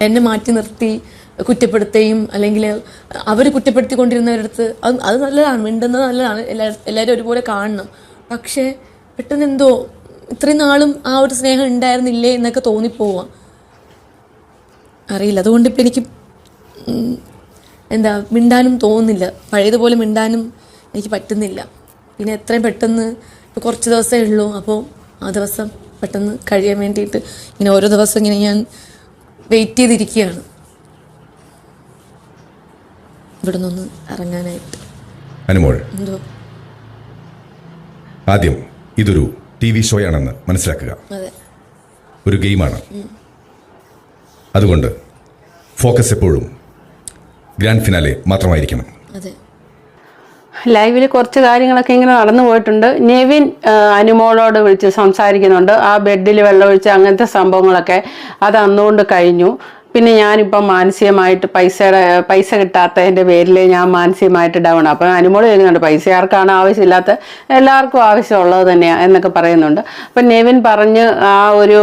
എന്നെ മാറ്റി നിർത്തി കുറ്റപ്പെടുത്തുകയും അല്ലെങ്കിൽ അവർ കുറ്റപ്പെടുത്തിക്കൊണ്ടിരുന്നവരടുത്ത് അത് അത് നല്ലതാണ് മിണ്ടുന്നത് നല്ലതാണ് എല്ലാ എല്ലാവരും ഒരുപോലെ കാണണം. പക്ഷേ പെട്ടെന്ന് എന്തോ ഇത്രയും നാളും ആ ഒരു സ്നേഹം ഉണ്ടായിരുന്നില്ലേ എന്നൊക്കെ തോന്നിപ്പോവാം. അറിയില്ല അതുകൊണ്ട് ഇപ്പം എനിക്ക് എന്താ മിണ്ടാനും തോന്നുന്നില്ല. പഴയതുപോലെ മിണ്ടാനും എനിക്ക് പറ്റുന്നില്ല. പിന്നെ എത്രയും പെട്ടെന്ന് ഇപ്പോൾ കുറച്ച് ദിവസമേ ഉള്ളൂ അപ്പോൾ ആ ദിവസം പെട്ടെന്ന് കഴിയാൻ വേണ്ടിയിട്ട് ഇങ്ങനെ ഓരോ ദിവസം ഇങ്ങനെ ഞാൻ വെയിറ്റ് ചെയ്തിരിക്കുകയാണ്. ഇവിടെ നിന്ന് ഇറങ്ങാനായിട്ട്. അനുമോൾ. എന്തോ? ആദ്യം ഇതൊരു ടി വി ഷോയാണെന്ന് മനസ്സിലാക്കുക. അതെ. ഒരു ഗെയിമാണ്. അതുകൊണ്ട് ഫോക്കസ് എപ്പോഴും ഗ്രാൻഡ് ഫിനാലെ മാത്രമായിരിക്കണം. അതെ. ലൈവിൽ കുറച്ച് കാര്യങ്ങളൊക്കെ ഇങ്ങനെ നടന്നു പോയിട്ടുണ്ട്. നെവിൻ അനുമോളോട് വിളിച്ച് സംസാരിക്കുന്നുണ്ട്. ആ ബെഡിൽ വെള്ളമൊഴിച്ച് അങ്ങനത്തെ സംഭവങ്ങളൊക്കെ അത് അന്നുകൊണ്ട് കഴിഞ്ഞു. പിന്നെ ഞാനിപ്പം മാനസികമായിട്ട് പൈസയുടെ പൈസ കിട്ടാത്തതിന്റെ പേരിൽ ഞാൻ മാനസികമായിട്ട് ഡൗൺ അപ്പം അനുമോൾ ചെയ്യുന്നുണ്ട് പൈസ ആർക്കാണ് ആവശ്യമില്ലാത്ത എല്ലാവർക്കും ആവശ്യമുള്ളത് തന്നെയാണ് എന്നൊക്കെ പറയുന്നുണ്ട്. അപ്പം നെവിൻ പറഞ്ഞ് ആ ഒരു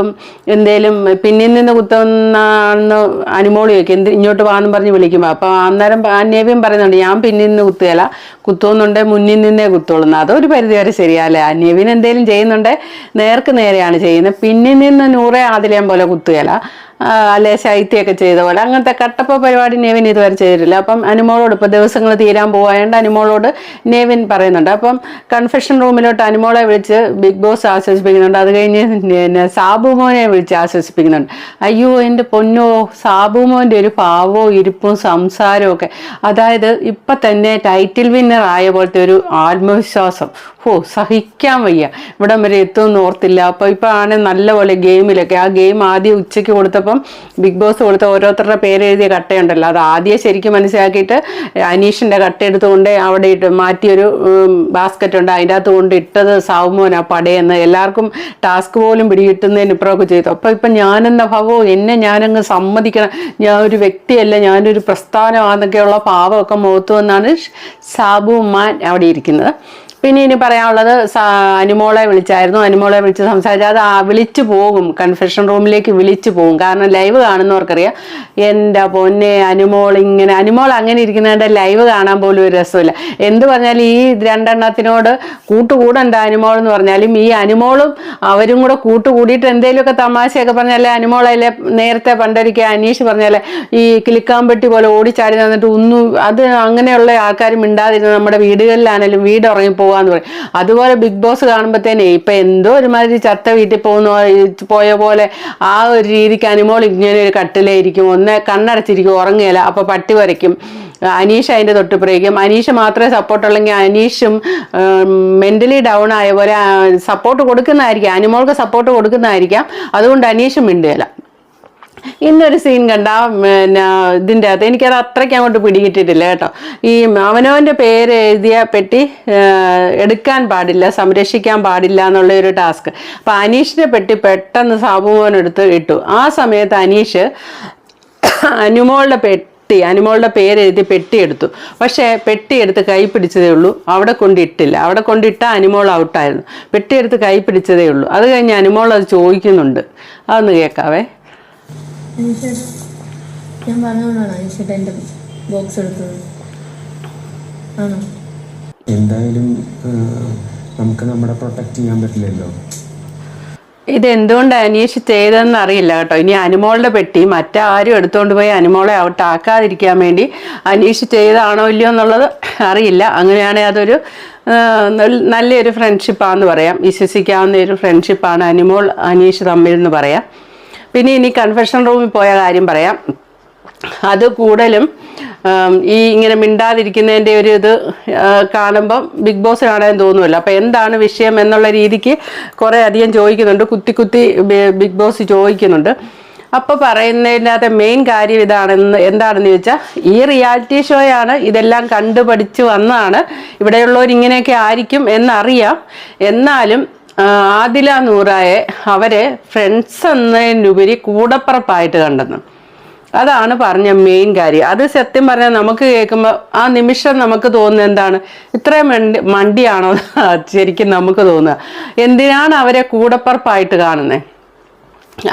എന്തേലും പിന്നിൽ നിന്ന് കുത്തുന്നാണെന്ന് അനുമോൾ ചോദിക്കും എന്ത് ഇങ്ങോട്ട് വാന്നും പറഞ്ഞ് വിളിക്കുമ്പോൾ അപ്പോൾ അന്നേരം നെവിൻ പറയുന്നുണ്ട് ഞാൻ പിന്നിൽ നിന്ന് കുത്തുകയില്ല കുത്തുന്നുണ്ട് മുന്നിൽ നിന്നേ കുത്തുള്ളൂ അതൊരു പരിധി വരെ ശരിയല്ലേ നെവിൻ എന്തേലും ചെയ്യുന്നുണ്ട് നേർക്ക് നേരെയാണ് ചെയ്യുന്നത്. പിന്നിൽ നിന്ന് നൂറേ ആദിലേം പോലെ കുത്തുകയില്ല അല്ലെ ശൈത്യമൊക്കെ ചെയ്ത പോലെ. അങ്ങനത്തെ കട്ടപ്പ പരിപാടി നേവിൻ ഇതുവരെ ചെയ്തിട്ടില്ല. അപ്പം അനുമോളോട് ഇപ്പോൾ ദിവസങ്ങൾ തീരാൻ പോവായതുകൊണ്ട് അനുമോളോട് നേവിൻ പറയുന്നുണ്ട്. അപ്പം കൺഫെഷൻ റൂമിലോട്ട് അനുമോളെ വിളിച്ച് ബിഗ് ബോസ് ആശ്വസിപ്പിക്കുന്നുണ്ട്. അത് കഴിഞ്ഞ് പിന്നെ സാബുമോനെ വിളിച്ച് ആശ്വസിപ്പിക്കുന്നുണ്ട്. അയ്യോ എന്റെ പൊന്നോ സാബുമോന്റെ ഒരു ഭാവവും ഇരിപ്പും സംസാരവും ഒക്കെ. അതായത് ഇപ്പം തന്നെ ടൈറ്റിൽ വിന്നർ ആയ പോലത്തെ ഒരു ആത്മവിശ്വാസം. ഓ സഹിക്കാൻ വയ്യ. ഇവിടം വരെ എത്തുമെന്ന് ഓർത്തില്ല. അപ്പോൾ ഇപ്പോൾ ആണ് നല്ലപോലെ ഗെയിമിലൊക്കെ. ആ ഗെയിം ആദ്യം ഉച്ചയ്ക്ക് കൊടുത്തപ്പം ബിഗ് ബോസ് കൊടുത്ത ഓരോരുത്തരുടെ പേരെഴുതിയ കട്ടയുണ്ടല്ലോ. അത് ആദ്യം ശരിക്കും മനസ്സിലാക്കിയിട്ട് അനീഷിന്റെ കട്ട എടുത്തുകൊണ്ട് അവിടെ ഇട്ട് മാറ്റിയൊരു ബാസ്ക്കറ്റ് ഉണ്ട്. അതിന്റെ അകത്ത് കൊണ്ട് ഇട്ടത് സാവുമോനാ പടയെന്ന്. എല്ലാവർക്കും ടാസ്ക് പോലും പിടികിട്ടുന്നതിന് ഇപ്പുറമൊക്കെ ചെയ്തു. അപ്പോൾ ഇപ്പം ഞാനെന്ന ഭാവവും എന്നെ ഞാനങ്ങ് സമ്മതിക്കണം. ഞാൻ ഒരു വ്യക്തിയല്ല. ഞാനൊരു പ്രസ്ഥാനമാണെന്നൊക്കെയുള്ള ഭാവമൊക്കെ മുഖത്തു എന്നാണ് സാബു മാൻ അവിടെ ഇരിക്കുന്നത്. പിന്നെ ഇനി പറയാനുള്ളത് അനുമോളെ വിളിച്ചായിരുന്നു. അനുമോളെ വിളിച്ച് സംസാരിച്ചാൽ അത് വിളിച്ചു പോകും. കൺഫെഷൻ റൂമിലേക്ക് വിളിച്ചു പോകും. കാരണം ലൈവ് കാണുന്നവർക്കറിയാം എന്റെ പൊന്നെ അനുമോൾ ഇങ്ങനെ അനുമോൾ അങ്ങനെ ഇരിക്കുന്നതിന്റെ ലൈവ് കാണാൻ പോലും ഒരു രസമില്ല. എന്ത് പറഞ്ഞാലും ഈ രണ്ടെണ്ണത്തിനോട് കൂട്ടുകൂടണ്ട അനുമോൾ എന്ന് പറഞ്ഞാലും ഈ അനുമോളും അവരും കൂടെ കൂട്ടുകൂടിയിട്ട് എന്തെങ്കിലുമൊക്കെ തമാശയൊക്കെ പറഞ്ഞാലേ അനുമോളെ നേരത്തെ പണ്ടൊരിക്കൽ അനീഷ് പറഞ്ഞാലേ ഈ കിളിക്കാമ്പെട്ടി പോലെ ഓടിച്ചാടി നിന്നിട്ട് ഒന്നും അത് അങ്ങനെയുള്ള ആൾക്കാർ മിണ്ടാതിരുന്ന് നമ്മുടെ വീടുകളിലാണെങ്കിലും വീട് ഉറങ്ങി പോകാന്ന് പറയും. അതുപോലെ ബിഗ് ബോസ് കാണുമ്പോഴത്തേനെ ഇപ്പൊ എന്തോ ഒരുമാതിരി ചത്ത വീട്ടിൽ പോകുന്ന പോയ പോലെ ആ ഒരു രീതിക്ക് അനുമോൾ ഇങ്ങനെ ഒരു കട്ടിലായിരിക്കും. ഒന്ന് കണ്ണടച്ചിരിക്കും ഉറങ്ങുകയില്ല അപ്പോൾ പട്ടി വരയ്ക്കും. അനീഷ് അതിന്റെ തൊട്ടുപിറയ്ക്കും അനീഷ് മാത്രമേ സപ്പോർട്ടുള്ളെങ്കിൽ അനീഷും മെന്റലി ഡൗൺ ആയ പോലെ സപ്പോർട്ട് കൊടുക്കുന്നതായിരിക്കാം. അനുമോൾക്ക് സപ്പോർട്ട് കൊടുക്കുന്നതായിരിക്കാം. അതുകൊണ്ട് അനീഷും മിണ്ടുകയില്ല ഇന്നൊരു സീൻ കണ്ട പിന്നെ ഇതിന്റെ അകത്ത് എനിക്കത് അത്രയ്ക്ക് അങ്ങോട്ട് പിടികിട്ടിട്ടില്ല കേട്ടോ. ഈ അവനവന്റെ പേര് എഴുതിയ പെട്ടി എടുക്കാൻ പാടില്ല സംരക്ഷിക്കാൻ പാടില്ല എന്നുള്ള ഒരു ടാസ്ക് അപ്പം അനീഷിന്റെ പെട്ടി പെട്ടെന്ന് സാബുമോനെടുത്ത് ഇട്ടു. ആ സമയത്ത് അനീഷ് അനുമോളുടെ പെട്ടി അനുമോളുടെ പേര് എഴുതി പെട്ടി എടുത്തു. പക്ഷേ പെട്ടി എടുത്ത് കൈ പിടിച്ചതേ ഉള്ളൂ. അവിടെ കൊണ്ടിട്ടില്ല അവിടെ കൊണ്ടിട്ട അനുമോൾ ഔട്ടായിരുന്നു. പെട്ടി എടുത്ത് കൈ പിടിച്ചതേ ഉള്ളൂ. അത് കഴിഞ്ഞ് അനുമോൾ അത് ചോദിക്കുന്നുണ്ട്. അതൊന്ന് കേൾക്കാവേ ഞാൻ പറഞ്ഞുകൊണ്ടാണ് അനീഷേട്ട എന്റെ ബോക്സ് എടുത്തത്. ആണോ? എന്തായാലും നമുക്ക് നമ്മളെ പ്രൊട്ടക്റ്റ് ചെയ്യാൻ പറ്റില്ലല്ലോ. ഇത് എന്തുകൊണ്ട് അനീഷ് ചെയ്തതെന്ന് അറിയില്ല കേട്ടോ. ഇനി അനുമോളുടെ പെട്ടി മറ്റാരും എടുത്തുകൊണ്ട് പോയി അനുമോളെ ഔട്ട് ആക്കാതിരിക്കാൻ വേണ്ടി അനീഷ് ചെയ്താണോ ഇല്ലയോ എന്നുള്ളത് അറിയില്ല. അങ്ങനെയാണെങ്കിൽ അതൊരു നല്ലൊരു ഫ്രണ്ട്ഷിപ്പാന്ന് പറയാം. വിശ്വസിക്കാവുന്ന ഒരു ഫ്രണ്ട്ഷിപ്പാണ് അനുമോൾ അനീഷ് തമ്മിൽ എന്ന് പറയാം. പിന്നെ ഇനി കൺഫെഷൻ റൂമിൽ പോയ കാര്യം പറയാം. അത് കൂടുതലും ഈ ഇങ്ങനെ മിണ്ടാതിരിക്കുന്നതിന്റെ ഒരു ഇത് കാണുമ്പം ബിഗ് ബോസ് കാണാൻ തോന്നുമല്ലോ അപ്പോൾ എന്താണ് വിഷയം എന്നുള്ള രീതിക്ക് കുറേ അധികം ചോദിക്കുന്നുണ്ട്. കുത്തി കുത്തി ബിഗ് ബോസ് ചോദിക്കുന്നുണ്ട്. അപ്പോൾ പറയുന്നതിനകത്തെ മെയിൻ കാര്യം ഇതാണെന്ന് എന്താണെന്ന് ചോദിച്ചാൽ ഈ റിയാലിറ്റി ഷോയാണ് ഇതെല്ലാം കണ്ടുപഠിച്ച് വന്നതാണ് ഇവിടെയുള്ളവർ ഇങ്ങനെയൊക്കെ ആയിരിക്കും എന്നറിയാം. എന്നാലും ആദില നൂറായെ അവരെ ഫ്രണ്ട്സ് എന്നതിനുപരി കൂടപ്പറപ്പായിട്ട് കണ്ടെന്ന്. അതാണ് പറഞ്ഞ മെയിൻ കാര്യം. അത് സത്യം പറഞ്ഞാൽ നമുക്ക് കേൾക്കുമ്പോൾ ആ നിമിഷം നമുക്ക് തോന്നുന്നത് എന്താണ്? ഇത്രയും മണ്ടി മണ്ടിയാണോ? ശരിക്കും നമുക്ക് തോന്നുക. എന്തിനാണ് അവരെ കൂടപ്പറപ്പായിട്ട് കാണുന്നത്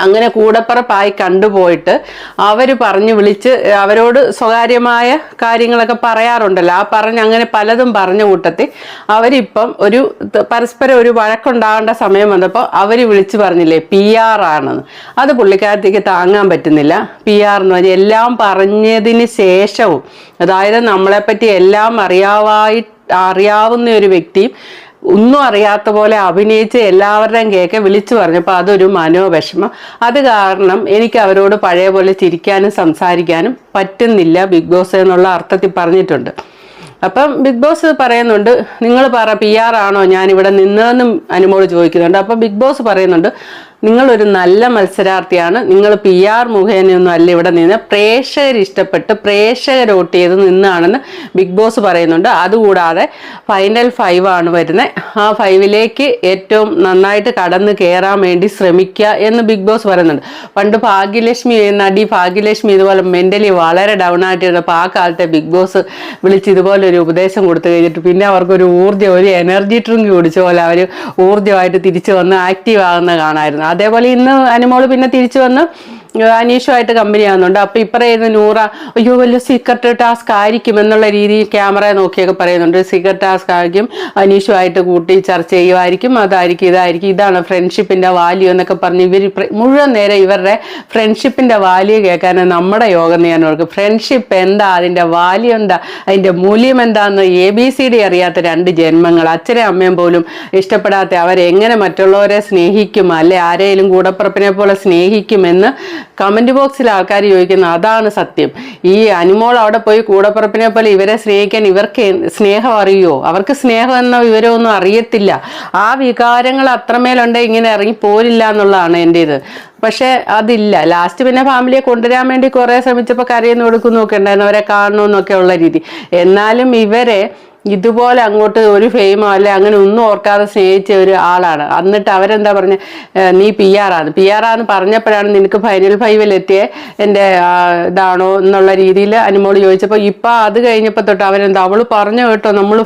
അങ്ങനെ കൂടപ്പറപ്പായി കണ്ടുപോയിട്ട് അവർ പറഞ്ഞു വിളിച്ച് അവരോട് സ്വകാര്യമായ കാര്യങ്ങളൊക്കെ പറയാറുണ്ടല്ലോ. ആ പറഞ്ഞ് അങ്ങനെ പലതും പറഞ്ഞ കൂട്ടത്തിൽ അവരിപ്പം ഒരു പരസ്പരം ഒരു വഴക്കുണ്ടാകേണ്ട സമയം വന്നപ്പോൾ അവർ വിളിച്ച് പറഞ്ഞില്ലേ പി ആർ ആണെന്ന്. അത് പുള്ളിക്കാരത്തേക്ക് താങ്ങാൻ പറ്റുന്നില്ല. പി ആർ എന്ന് പറഞ്ഞാൽ എല്ലാം പറഞ്ഞതിന് ശേഷവും അതായത് നമ്മളെപ്പറ്റി എല്ലാം അറിയാവായി അറിയാവുന്ന ഒരു വ്യക്തിയും ഒന്നും അറിയാത്ത പോലെ അഭിനയിച്ച് എല്ലാവരുടെയും കേക്ക് വിളിച്ചു പറഞ്ഞപ്പോൾ അതൊരു മനോവിഷമം. അത് കാരണം എനിക്ക് അവരോട് പഴയ പോലെ ചിരിക്കാനും സംസാരിക്കാനും പറ്റുന്നില്ല ബിഗ് ബോസ് എന്നുള്ള അർത്ഥത്തിൽ പറഞ്ഞിട്ടുണ്ട്. അപ്പം ബിഗ് ബോസ് പറയുന്നുണ്ട് നിങ്ങൾ പറ പി ആർ ആണോ? ഞാൻ ഇവിടെ നിന്നതെന്നും അനുമോട് ചോദിക്കുന്നുണ്ട്. അപ്പം ബിഗ് ബോസ് പറയുന്നുണ്ട് നിങ്ങളൊരു നല്ല മത്സരാർത്ഥിയാണ്. നിങ്ങൾ പി ആർ മുഖേനയൊന്നും അല്ല ഇവിടെ നിന്ന്. പ്രേക്ഷകർ ഇഷ്ടപ്പെട്ട് പ്രേക്ഷകർ വോട്ട് ചെയ്ത് നിന്നാണെന്ന് ബിഗ് ബോസ് പറയുന്നുണ്ട്. അതുകൂടാതെ ഫൈനൽ ഫൈവ് ആണ് വരുന്നത് ആ ഫൈവിലേക്ക് ഏറ്റവും നന്നായിട്ട് കടന്ന് കയറാൻ വേണ്ടി ശ്രമിക്കുക എന്ന് ബിഗ് ബോസ് പറയുന്നുണ്ട്. പണ്ട് ഭാഗ്യലക്ഷ്മി നടി ഭാഗ്യലക്ഷ്മി ഇതുപോലെ മെന്റലി വളരെ ഡൗൺ ആയിട്ടിരുന്നപ്പോൾ ആ കാലത്തെ ബിഗ് ബോസ് വിളിച്ച് ഇതുപോലെ ഒരു ഉപദേശം കൊടുത്തു കഴിഞ്ഞിട്ട് പിന്നെ അവർക്കൊരു ഊർജം ഒരു എനർജി ഡ്രിങ്ക് കുടിച്ച പോലെ അവർ ഊർജമായിട്ട് തിരിച്ചു വന്ന് ആക്റ്റീവ് ആകുന്ന കാണാമായിരുന്നു അതേപോലെ ഇന്ന് അനുമോൾ പിന്നെ തിരിച്ചു വന്ന് അനീഷുമായിട്ട് കമ്പനി ആകുന്നുണ്ട് അപ്പൊ ഇപ്പറയുന്ന നൂറ അയ്യോ വലിയ സീക്രട്ട് ടാസ്ക് ആയിരിക്കും എന്നുള്ള രീതിയിൽ ക്യാമറ നോക്കിയൊക്കെ പറയുന്നുണ്ട്. സീക്രട്ട് ടാസ്ക് ആയിരിക്കും അനീഷുമായിട്ട് കൂട്ടി ചർച്ച ചെയ്യുമായിരിക്കും അതായിരിക്കും ഇതായിരിക്കും ഇതാണ് ഫ്രണ്ട്ഷിപ്പിന്റെ വാല്യൂ എന്നൊക്കെ പറഞ്ഞ് ഇവർ മുഴുവൻ നേരം ഇവരുടെ ഫ്രണ്ട്ഷിപ്പിന്റെ വാല്യൂ കേൾക്കാൻ നമ്മുടെ യോഗം ചെയ്യാൻ ഓർക്കും ഫ്രണ്ട്ഷിപ്പ് എന്താ? അതിന്റെ വാല്യൂ എന്താ? അതിന്റെ മൂല്യം എന്താന്ന് എ ബി സി ഡി അറിയാത്ത രണ്ട് ജന്മങ്ങൾ. അച്ഛനും അമ്മയും പോലും ഇഷ്ടപ്പെടാത്ത അവരെങ്ങനെ മറ്റുള്ളവരെ സ്നേഹിക്കും? അല്ലെ ആരെയും കൂടപ്പുറപ്പിനെ പോലെ സ്നേഹിക്കുമെന്ന് കമന്റ് ബോക്സിൽ ആൾക്കാർ ചോദിക്കുന്നു അതാണ് സത്യം. ഈ അനുമോൾ അവിടെ പോയി കൂടപ്പുറപ്പിനെ പോലെ ഇവരെ സ്നേഹിക്കാൻ ഇവർക്ക് സ്നേഹം അറിയുമോ അവർക്ക് സ്നേഹം എന്ന വിവരമൊന്നും അറിയത്തില്ല. ആ വികാരങ്ങൾ അത്രമേലുണ്ട് ഇങ്ങനെ ഇറങ്ങി പോരില്ല എന്നുള്ളതാണ് എന്റെ ഇത് പക്ഷെ അതില്ല. ലാസ്റ്റ് പിന്നെ ഫാമിലിയെ കൊണ്ടുവരാൻ വേണ്ടി കുറേ ശ്രമിച്ചപ്പോൾ കരയുന്നു കൊടുക്കുന്നു ഒക്കെ അവരെ കാണണമെന്നൊക്കെ ഉള്ള രീതി. എന്നാലും ഇവരെ ഇതുപോലെ അങ്ങോട്ട് ഒരു ഫെയിമോ അല്ലെ അങ്ങനെ ഒന്നും ഓർക്കാതെ സ്നേഹിച്ച ഒരു ആളാണ്. എന്നിട്ട് അവരെന്താ പറഞ്ഞ നീ പി ആർ ആണ് പി ആർ ആന്ന് പറഞ്ഞപ്പോഴാണ് നിനക്ക് ഫൈനൽ ഫൈവിൽ എത്തിയ എന്റെ ഇതാണോ എന്നുള്ള രീതിയിൽ അനുമോൾ ചോദിച്ചപ്പോൾ ഇപ്പം അത് കഴിഞ്ഞപ്പോൾ തൊട്ട് അവരെന്താ അവൾ പറഞ്ഞു കേട്ടോ നമ്മൾ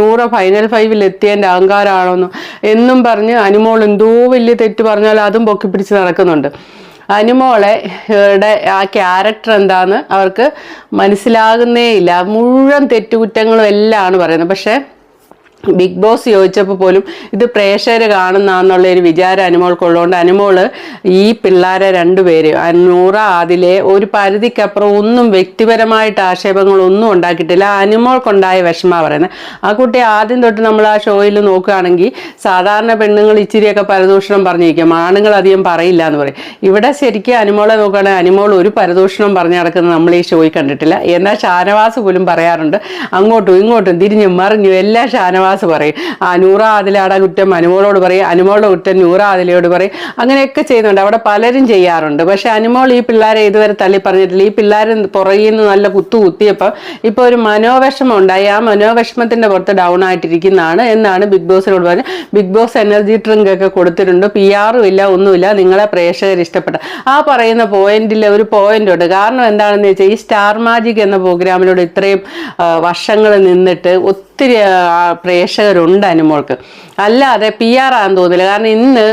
നൂറ് ഫൈനൽ ഫൈവിൽ എത്തിയതിന്റെ അഹങ്കാരമാണോന്നും എന്നും പറഞ്ഞ് അനുമോൾ എന്തോ വലിയ തെറ്റ് പറഞ്ഞാൽ അതും പൊക്കി പിടിച്ച് നടക്കുന്നുണ്ട്. അനുമോളെ ആ ക്യാരക്ടർ എന്താന്ന് അവർക്ക് മനസ്സിലാകുന്നേ ഇല്ല മുഴുവൻ തെറ്റുകുറ്റങ്ങളും ആണ് പറയുന്നത്. പക്ഷേ ബിഗ് ബോസ് ചോദിച്ചപ്പോൾ പോലും ഇത് പ്രേക്ഷകർ കാണുന്നാന്നുള്ള ഒരു വിചാരം അനുമോൾക്കുള്ളതുകൊണ്ട് അനുമോൾ ഈ പിള്ളേരെ രണ്ടുപേര് നൂറ ആദിലെ ഒരു പരിധിക്കപ്പുറം ഒന്നും വ്യക്തിപരമായിട്ട് ആക്ഷേപങ്ങളൊന്നും ഉണ്ടാക്കിയിട്ടില്ല. അനുമോൾക്കുണ്ടായ വിഷമ പറയുന്നത് ആ കുട്ടി ആദ്യം തൊട്ട് നമ്മൾ ആ ഷോയിൽ നോക്കുകയാണെങ്കിൽ സാധാരണ പെണ്ണുങ്ങൾ ഇച്ചിരിയൊക്കെ പരദൂഷണം പറഞ്ഞിരിക്കും. ആണുങ്ങൾ അധികം പറയില്ല എന്ന് പറയും. ഇവിടെ ശരിക്കും അനുമോളെ നോക്കുകയാണെങ്കിൽ അനുമോൾ ഒരു പരദൂഷണം പറഞ്ഞു നടക്കുന്നത് നമ്മൾ ഈ ഷോയിൽ കണ്ടിട്ടില്ല. എന്നാൽ ഷാനവാസ് പോലും പറയാറുണ്ട് അങ്ങോട്ടും ഇങ്ങോട്ടും തിരിഞ്ഞു മറിഞ്ഞു എല്ലാ ഷാനവാസ് പറയും. ആ നൂറ ആദിലാടെ കുറ്റം. അനുമോളോട് പറയും. അനുമോളുടെ കുറ്റം നൂറ അതിലയോട് പറയും. അങ്ങനെയൊക്കെ ചെയ്യുന്നുണ്ട്. അവിടെ പലരും ചെയ്യാറുണ്ട്. പക്ഷെ അനുമോൾ ഈ പിള്ളേരെ ഇതുവരെ തള്ളി പറഞ്ഞിട്ടില്ല. ഈ പിള്ളേർ പുറകിൽ നിന്ന് നല്ല കുത്തു കുത്തിയപ്പോൾ ഇപ്പോൾ ഒരു മനോവിഷമം ഉണ്ടായി. ആ മനോവിഷമത്തിന്റെ പുറത്ത് ഡൗൺ ആയിട്ടിരിക്കുന്നതാണ് എന്നാണ് ബിഗ് ബോസിനോട് പറഞ്ഞത്. ബിഗ് ബോസ് എനർജി ഡ്രിങ്ക് ഒക്കെ കൊടുത്തിട്ടുണ്ട്. പി ആറും ഇല്ല ഒന്നുമില്ല. നിങ്ങളെ പ്രേക്ഷകർ ഇഷ്ടപ്പെട്ട ആ പറയുന്ന പോയിന്റിൽ ഒരു പോയിന്റ് ഉണ്ട്. കാരണം എന്താണെന്ന് വെച്ചാൽ ഈ സ്റ്റാർ മാജിക് എന്ന പ്രോഗ്രാമിലൂടെ ഇത്രയും വർഷങ്ങൾ നിന്നിട്ട് ഒത്തിരി ആ, പ്രേക്ഷകരുണ്ട് അനുമോൾക്ക് അല്ലാതെ പി ആർ ആണെന്ന് തോന്നില്ല. കാരണം ഇന്ന്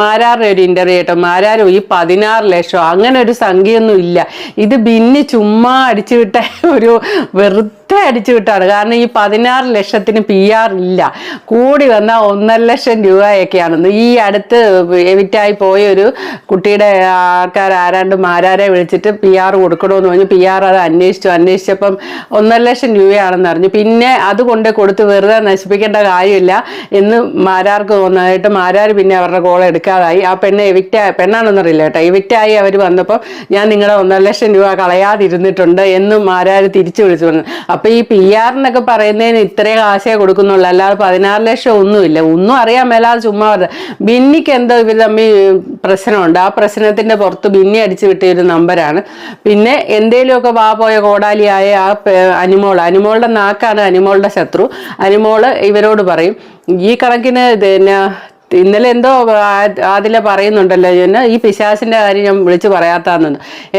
മാരാറിന് ഒരു ഇന്റർവ്യൂ കേട്ടോ. മാരാരും ഈ പതിനാറ് ലക്ഷം അങ്ങനെ ഒരു സംഖ്യയൊന്നും ഇല്ല. ഇത് ബിന്നി ചുമ്മാ അടിച്ചു വിട്ട ഒരു വെറുതെ അടിച്ചു വിട്ടാണ്? കാരണം ഈ പതിനാറ് ലക്ഷത്തിന് പി ആർ ഇല്ല. കൂടി വന്ന ഒന്നര ലക്ഷം രൂപയൊക്കെയാണെന്ന്. ഈ അടുത്ത് എവിറ്റായി പോയ ഒരു കുട്ടിയുടെ ആൾക്കാർ ആരാണ്ട് മാരാരെ വിളിച്ചിട്ട് പി ആർ കൊടുക്കണമെന്ന് പറഞ്ഞു പി ആർ അത് അന്വേഷിച്ചു. അന്വേഷിച്ചപ്പം ഒന്നര ലക്ഷം രൂപയാണെന്ന് അറിഞ്ഞു. പിന്നെ അത് കൊണ്ട് കൊടുത്ത് വെറുതെ നശിപ്പിക്കേണ്ട കാര്യമില്ല എന്ന് മാരാർക്ക് തോന്നായിട്ട് മാരാർ പിന്നെ അവരുടെ കോൾ എടുക്കാതായി. ആ പെണ്ണ് എവിക്റ്റ് പെണ്ണാണെന്നറിയില്ല കേട്ടോ. എവിക്റ്റായി അവർ വന്നപ്പോൾ ഞാൻ നിങ്ങളെ ഒന്നര ലക്ഷം രൂപ കളയാതിരുന്നിട്ടുണ്ട് എന്ന് മാരാർ തിരിച്ചു വിളിച്ചു പറഞ്ഞു. അപ്പൊ ഈ പി ആറിനൊക്കെ പറയുന്നതിന് ഇത്രയും കാശേ കൊടുക്കുന്നുള്ളൂ. അല്ലാതെ പതിനാറ് ലക്ഷം ഒന്നുമില്ല. ഒന്നും അറിയാൻ മേലാതെ ചുമ്മാ ബിന്നിക്ക് എന്തോ ഇവർ തമ്മിൽ പ്രശ്നമുണ്ട്. ആ പ്രശ്നത്തിന്റെ പുറത്ത് ബിന്നി അടിച്ചു വിട്ടിയ ഒരു നമ്പരാണ്. പിന്നെ എന്തേലുമൊക്കെ വാ പോയ കോടാലിയായ ആ അനുമോൾ അനുമോളുടെ നാക്കാണ് അനുമോളുടെ ശത്രു. അനുമോൾ ഇവരോട് പറയും ഈ കണക്കിന് പിന്നെ ഇന്നലെ എന്തോ ആദില പറയുന്നുണ്ടല്ലോ എന്നെ ഈ പിശാസിന്റെ കാര്യം ഞാൻ വിളിച്ചു പറയാത്താന്ന്.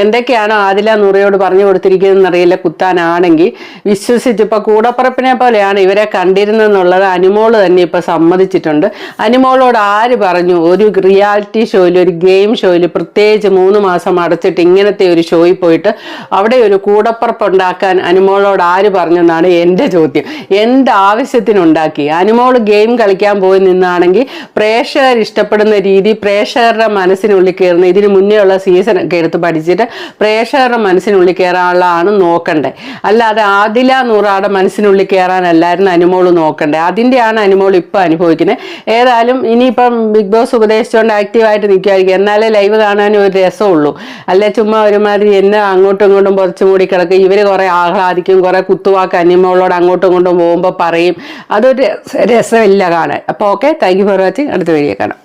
എന്തൊക്കെയാണോ ആദില നുറയോട് പറഞ്ഞു കൊടുത്തിരിക്കുന്നതെന്ന് അറിയില്ല കുത്താനാണെങ്കിൽ. വിശ്വസിച്ച് ഇപ്പൊ കൂടപ്പറപ്പിനെ പോലെയാണ് ഇവരെ കണ്ടിരുന്നെന്നുള്ളത് അനുമോൾ തന്നെ ഇപ്പൊ സമ്മതിച്ചിട്ടുണ്ട്. അനുമോളോട് ആര് പറഞ്ഞു? ഒരു റിയാലിറ്റി ഷോയിൽ ഒരു ഗെയിം ഷോയിൽ പ്രത്യേകിച്ച് മൂന്ന് മാസം അടച്ചിട്ട് ഇങ്ങനത്തെ ഒരു ഷോയിൽ പോയിട്ട് അവിടെ ഒരു കൂടപ്പറപ്പ് ഉണ്ടാക്കാൻ അനുമോളോട് ആര് പറഞ്ഞെന്നാണ് എന്റെ ചോദ്യം. എന്ത് ആവശ്യത്തിനുണ്ടാക്കി? അനുമോൾ ഗെയിം കളിക്കാൻ പോയി നിന്നാണെങ്കിൽ പ്രേക്ഷകർ ഇഷ്ടപ്പെടുന്ന രീതി പ്രേക്ഷകരുടെ മനസ്സിനുള്ളിൽ കയറുന്ന ഇതിന് മുന്നേ ഉള്ള സീസൺ ഒക്കെ എടുത്ത് പഠിച്ചിട്ട് പ്രേക്ഷകരുടെ മനസ്സിനുള്ളിൽ കയറാനുള്ളതാണ് നോക്കണ്ടേ. അല്ലാതെ ആദില നൂറാടെ മനസ്സിനുള്ളിൽ കയറാനല്ലായിരുന്നു അനുമോൾ നോക്കണ്ടേ. അതിന്റെയാണ് അനുമോൾ ഇപ്പോൾ അനുഭവിക്കുന്നത്. ഏതായാലും ഇനിയിപ്പം ബിഗ് ബോസ് ഉപദേശിച്ചുകൊണ്ട് ആക്റ്റീവായിട്ട് നിൽക്കുമായിരിക്കും എന്നാലേ ലൈവ് കാണാനും ഒരു രസമുള്ളൂ. അല്ലെ ചുമ്മാ ഒരുമാതിരി എന്നെ അങ്ങോട്ടും ഇങ്ങോട്ടും പുറച്ചു മൂടി കിടക്കും. ഇവർ കുറേ ആഹ്ലാദിക്കും കുറേ കുത്തുവാക്ക് അനുമോളോട് അങ്ങോട്ടും ഇങ്ങോട്ടും പോകുമ്പോൾ പറയും. അതൊരു രസ- രസമില്ല കാണാൻ. അപ്പോൾ okay thank you for watching അടുത്ത വീഡിയോ കാണാം.